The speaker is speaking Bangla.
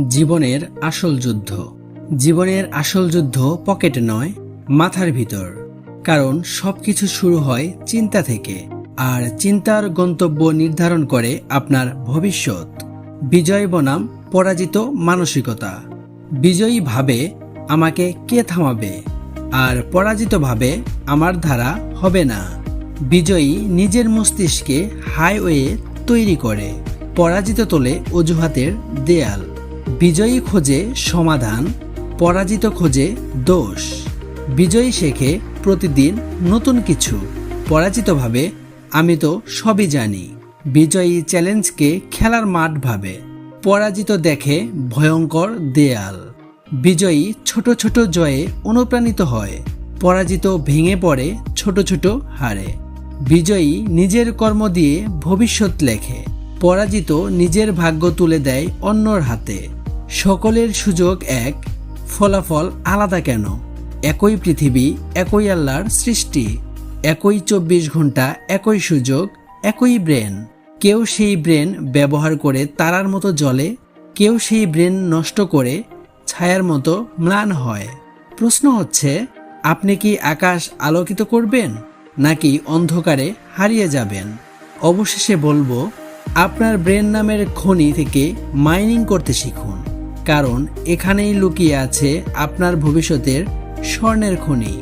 জীবনের আসল যুদ্ধ। জীবনের আসল যুদ্ধ পকেট নয়, মাথার ভিতর। কারণ সবকিছু শুরু হয় চিন্তা থেকে, আর চিন্তার গন্তব্য নির্ধারণ করে আপনার ভবিষ্যৎ। বিজয় বনাম পরাজিত মানসিকতা। বিজয়ী ভাবে আমাকে কে থামাবে, আর পরাজিত ভাবে আমার ধারা হবে না। বিজয়ী নিজের মস্তিষ্কে হাইওয়ে তৈরি করে, পরাজিত তোলে অজুহাতের দেয়াল। বিজয়ী খোঁজে সমাধান, পরাজিত খোঁজে দোষ। বিজয়ী শেখে প্রতিদিন নতুন কিছু। পরাজিতভাবে, আমি তো সবই জানি। বিজয়ী চ্যালেঞ্জকে খেলার মাঠ ভাবে। পরাজিত দেখে ভয়ঙ্কর দেয়াল। বিজয়ী ছোট ছোট জয়ে অনুপ্রাণিত হয়। পরাজিত ভেঙে পড়ে ছোট ছোট হারে। বিজয়ী নিজের কর্ম দিয়ে ভবিষ্যৎ লেখে। পরাজিত নিজের ভাগ্য তুলে দেয় অন্যর হাতে। সকলের সুযোগ এক, ফলাফল আলাদা কেন? একই পৃথিবী, একই আল্লাহর সৃষ্টি, একই চব্বিশ ঘণ্টা, একই সুযোগ, একই ব্রেন। কেউ সেই ব্রেন ব্যবহার করে তারার মতো জলে কেউ সেই ব্রেন নষ্ট করে ছায়ার মতো ম্লান হয়। প্রশ্ন হচ্ছে, আপনি কি আকাশ আলোকিত করবেন, নাকি অন্ধকারে হারিয়ে যাবেন? অবশেষে বলব, আপনার ব্রেন নামের খনি থেকে মাইনিং করতে শিখুন। কারণ এখানেই লুকিয়ে আছে আপনার ভবিষ্যতের স্বর্ণের খনি।